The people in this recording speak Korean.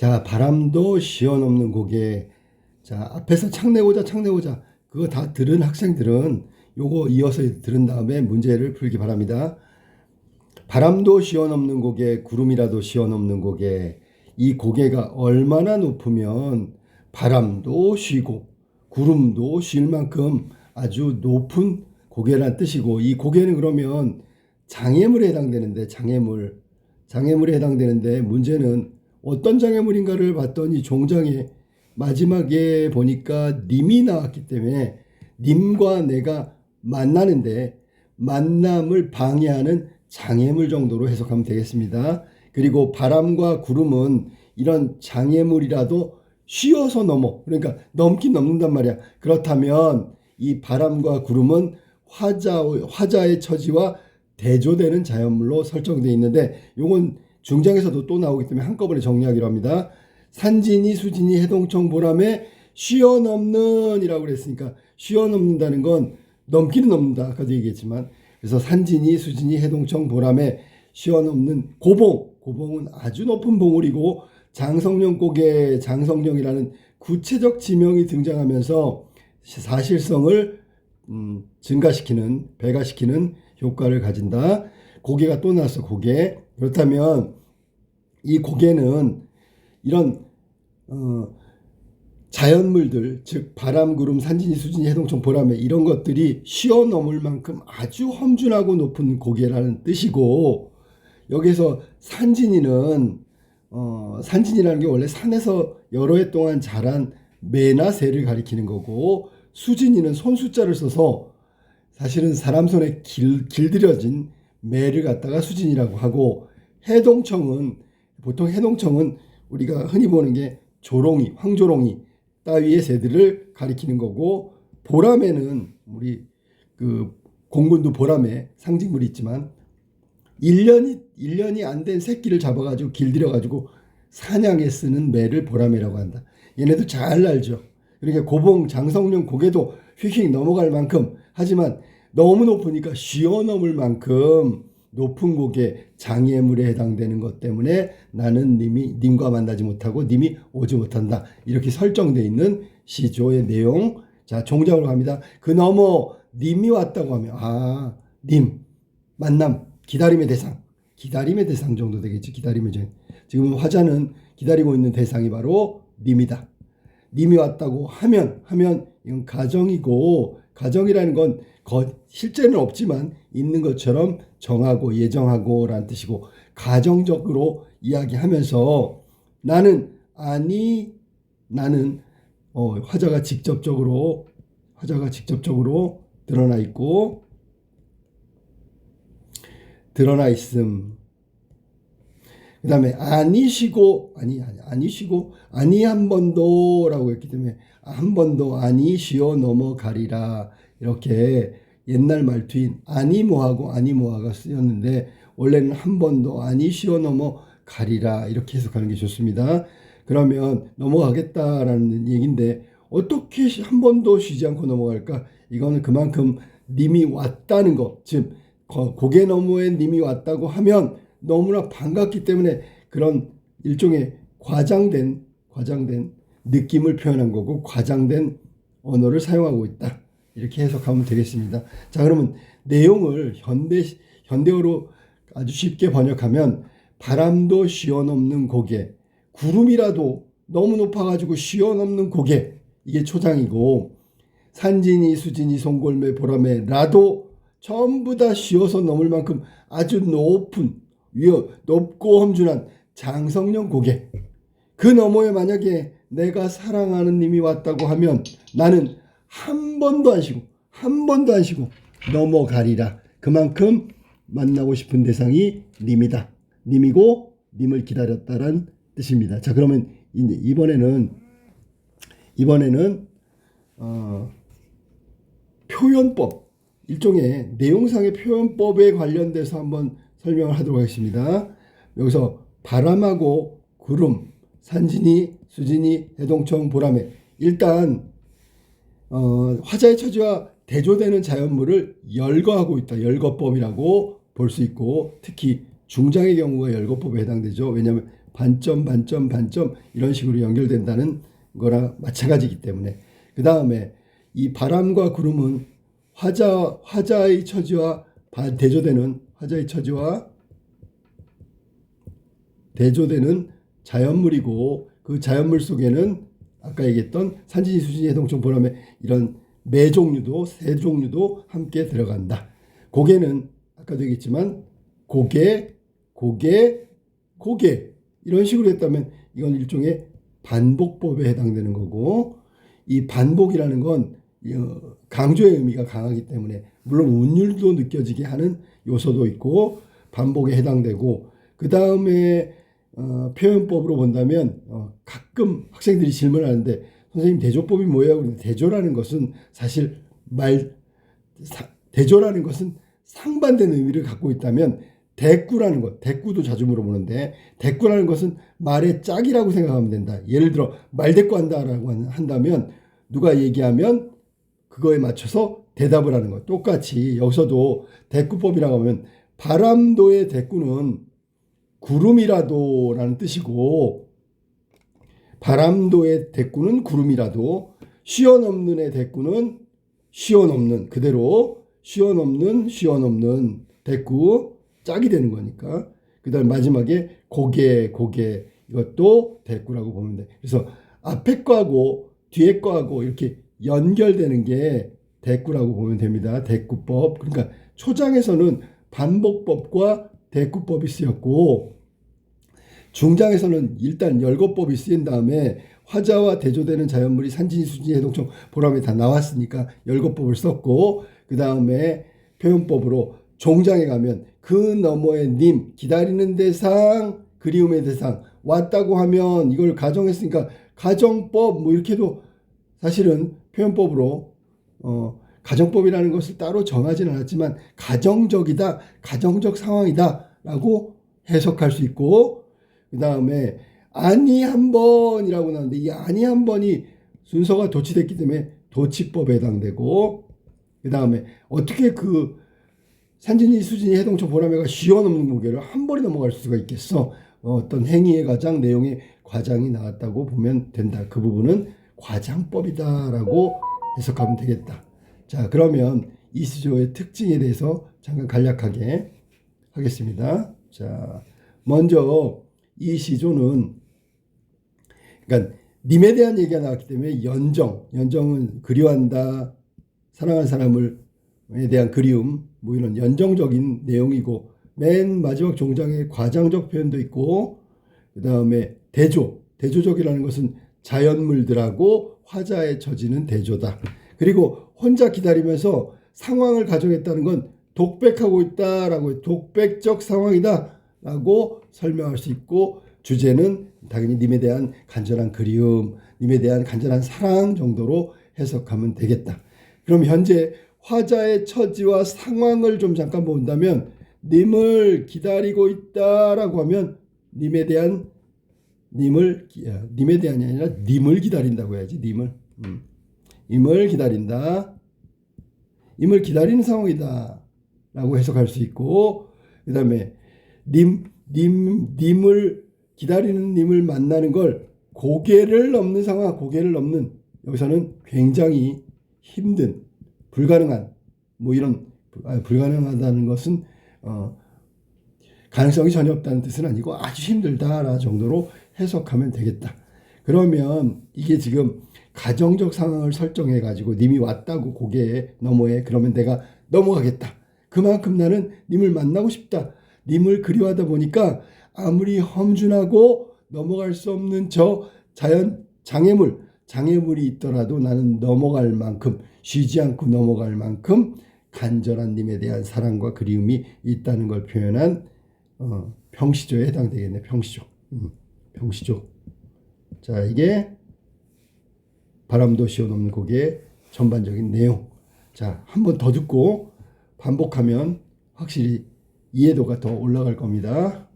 자, 바람도 시원없는 고개. 자, 앞에서 창내고자, 창내고자. 그거 다 들은 학생들은 요거 이어서 들은 다음에 문제를 풀기 바랍니다. 바람도 시원없는 고개, 구름이라도 시원없는 고개. 이 고개가 얼마나 높으면 바람도 쉬고 구름도 쉴 만큼 아주 높은 고개란 뜻이고 이 고개는 그러면 장애물에 해당되는데 장애물 장애물에 해당되는데 문제는 어떤 장애물인가를 봤더니 종장에 마지막에 보니까 님이 나왔기 때문에 님과 내가 만나는데 만남을 방해하는 장애물 정도로 해석하면 되겠습니다. 그리고 바람과 구름은 이런 장애물이라도 쉬어서 넘어. 그러니까 넘긴 넘는단 말이야. 그렇다면 이 바람과 구름은 화자, 화자의 처지와 대조되는 자연물로 설정되어 있는데 요건 중장에서도 또 나오기 때문에 한꺼번에 정리하기로 합니다. 산진이 수진이 해동청 보람에 쉬어 넘는 이라고 그랬으니까 쉬어 넘는다는 건 넘기는 넘는다. 아까도 얘기했지만 그래서 산진이 수진이 해동청 보람에 쉬어 넘는 고봉 고봉은 아주 높은 봉우리고 장성령 고개 장성령이라는 구체적 지명이 등장하면서 사실성을 음, 증가시키는 배가시키는 효과를 가진다. 고개가 또 나왔어 고개. 그렇다면 이 고개는 이런 어, 자연물들 즉 바람 구름 산진이 수진이 해동청 보람에 이런 것들이 쉬어 넘을 만큼 아주 험준하고 높은 고개라는 뜻이고 여기서 산진이는 어, 산진이라는 게 원래 산에서 여러 해 동안 자란 매나 새를 가리키는 거고 수진이는 손수자를 써서 사실은 사람 손에 길, 길들여진 매를 갖다가 수진이라고 하고 해동청은 보통 해동청은 우리가 흔히 보는 게 조롱이, 황조롱이 따위의 새들을 가리키는 거고 보람에는 우리 그 공군도 보람에 상징물이 있지만 1년이 1년이 안 된 새끼를 잡아 가지고 길들여 가지고 사냥에 쓰는 매를 보라매라고 한다. 얘네도 잘 알죠. 그러니까 고봉 장성령 고개도 휙휙 넘어갈 만큼 하지만 너무 높으니까 쉬어 넘을 만큼 높은 고개 장애물에 해당되는 것 때문에 나는 님이 님과 만나지 못하고 님이 오지 못한다. 이렇게 설정되어 있는 시조의 내용. 자, 종작으로 갑니다. 그 너머 님이 왔다고 하면 아, 님 만남 기다림의 대상. 기다림의 대상 정도 되겠지. 기다림의 대 지금 화자는 기다리고 있는 대상이 바로 님이다. 님이 왔다고 하면 하면 이건 가정이고 가정이라는 건 거, 실제는 없지만 있는 것처럼 정하고 예정하고 라는 뜻이고 가정적으로 이야기하면서 나는 아니 나는 어, 화자가 직접적으로 화자가 직접적으로 드러나 있고 드러나 있음. 그 다음에 아니시고 아니 아니 아니시고 아니 한 번도라고 했기 때문에 한 번도 아니시어 넘어가리라 이렇게 옛날 말투인 아니모하고 아니모하가 쓰였는데 원래는 한 번도 아니시어 넘어 가리라 이렇게 해석하는 게 좋습니다. 그러면 넘어가겠다라는 얘기인데 어떻게 한 번도 쉬지 않고 넘어갈까? 이거는 그만큼 님이 왔다는 거, 즉 고개 너머에 님이 왔다고 하면 너무나 반갑기 때문에 그런 일종의 과장된 과장된 느낌을 표현한 거고 과장된 언어를 사용하고 있다. 이렇게 해석하면 되겠습니다. 자, 그러면 내용을 현대 현대어로 아주 쉽게 번역하면 바람도 쉬어넘는 고개, 구름이라도 너무 높아가지고 쉬어넘는 고개 이게 초장이고 산진이 수진이 송골매 보람에 라도 전부 다 쉬어서 넘을 만큼 아주 높은 위어 높고 험준한 장성령 고개 그 너머에 만약에 내가 사랑하는 님이 왔다고 하면 나는 한 번도 안 쉬고 한 번도 안 쉬고 넘어가리라. 그만큼 만나고 싶은 대상이 님이다. 님이고 님을 기다렸다란 뜻입니다. 자 그러면 이번에는 이번에는 어, 표현법. 일종의 내용상의 표현법에 관련돼서 한번 설명을 하도록 하겠습니다. 여기서 바람하고 구름, 산진이, 수진이, 해동청, 보람에. 일단 어, 화자의 처지와 대조되는 자연물을 열거하고 있다. 열거법이라고 볼 수 있고 특히 중장의 경우가 열거법에 해당되죠. 왜냐하면 반점 반점 반점 이런 식으로 연결된다는 거랑 마찬가지이기 때문에 그 다음에 이 바람과 구름은 화자 화자의 처지와 바- 대조되는 화자의 처지와 대조되는 자연물이고 그 자연물 속에는 아까 얘기했던 산진이 수진이 해동청 보람에 이런 매 종류도 새 종류도 함께 들어간다. 고개는 아까도 얘기했지만 고개, 고개, 고개 이런 식으로 했다면 이건 일종의 반복법에 해당되는 거고 이 반복이라는 건 어, 강조의 의미가 강하기 때문에 물론 운율도 느껴지게 하는 요소도 있고 반복에 해당되고 그 다음에 어, 표현법으로 본다면 어, 가끔 학생들이 질문하는데 선생님 대조법이 뭐예요? 그런데 대조라는 것은 사실 말 사- 대조라는 것은 상반된 의미를 갖고 있다면 대꾸라는 것, 대꾸도 자주 물어보는데 대꾸라는 것은 말의 짝이라고 생각하면 된다. 예를 들어 말대꾸 한다라고 한- 한다면 누가 얘기하면 그거에 맞춰서 대답을 하는 것. 똑같이 여기서도 대꾸법이라고 하면 바람도의 대꾸는 구름이라도라는 뜻이고 바람도의 대꾸는 구름이라도 쉬어넘는 의 대꾸는 쉬어넘는 그대로 쉬어넘는 쉬어넘는 대꾸 짝이 되는 거니까 그 다음 마지막에 고개 고개 이것도 대꾸라고 보면 돼. 그래서 앞에 거하고 뒤에 거하고 이렇게 연결되는 게 대꾸라고 보면 됩니다. 대꾸법. 그러니까 초장에서는 반복법과 대꾸법이 쓰였고 중장에서는 일단 열거법이 쓰인 다음에 화자와 대조되는 자연물이 산진이 수진이 해동청 보람에 다 나왔으니까 열거법을 썼고 그 다음에 표현법으로 종장에 가면 그 너머의 님 기다리는 대상 그리움의 대상 왔다고 하면 이걸 가정했으니까 가정법 뭐 이렇게도 사실은 표현법으로 어 가정법이라는 것을 따로 정하지는 않았지만 가정적이다 가정적 상황이다라고 해석할 수 있고 그 다음에 아니 한 번이라고 나오는데 이 아니 한 번이 순서가 도치됐기 때문에 도치법에 해당되고 그 다음에 어떻게 그 산진이 수진이 해동청 보라매가 쉬어넘는 무게를 한 번에 넘어갈 수가 있겠어? 어떤 행위의 과장 내용의 과장이 나왔다고 보면 된다. 그 부분은 과장법이다라고 해석하면 되겠다 자 그러면 이 시조의 특징에 대해서 잠깐 간략하게 하겠습니다 자 먼저 이 시조는 그러니까 님에 대한 얘기가 나왔기 때문에 연정, 연정은 그리워한다, 사랑하는 사람을에 대한 그리움, 뭐 이런 연정적인 내용이고 맨 마지막 종장에 과장적 표현도 있고 그 다음에 대조, 대조적이라는 것은 자연물들하고 화자에 처지는 대조다. 그리고 혼자 기다리면서 상황을 가정했다는 건 독백하고 있다라고 독백적 상황이다라고 설명할 수 있고 주제는 당연히 님에 대한 간절한 그리움, 님에 대한 간절한 사랑 정도로 해석하면 되겠다. 그럼 현재 화자의 처지와 상황을 좀 잠깐 본다면 님을 기다리고 있다라고 하면 님에 대한 님을 기- 아, 님에 대한이 아니라 님을 기다린다고 해야지 님을 음. 님을 기다린다. 님을 기다리는 상황이다 라고 해석할 수 있고 그 다음에 님, 님, 님을 기다리는 님을 만나는 걸 고개를 넘는 상황, 고개를 넘는 여기서는 굉장히 힘든, 불가능한 뭐 이런 아, 불가능하다는 것은 어, 가능성이 전혀 없다는 뜻은 아니고 아주 힘들다라 정도로 해석하면 되겠다. 그러면 이게 지금 가정적 상황을 설정해 가지고 님이 왔다고 고개에 넘어에 그러면 내가 넘어가겠다. 그만큼 나는 님을 만나고 싶다. 님을 그리워하다 보니까 아무리 험준하고 넘어갈 수 없는 저 자연 장애물 장애물이 있더라도 나는 넘어갈 만큼 쉬지 않고 넘어갈 만큼 간절한 님에 대한 사랑과 그리움이 있다는 걸 표현한 어, 평시조에 해당되겠네 평시조 음, 평시조 자 이게 바람도 시원없는 곡의 전반적인 내용 자 한 번 더 듣고 반복하면 확실히 이해도가 더 올라갈 겁니다.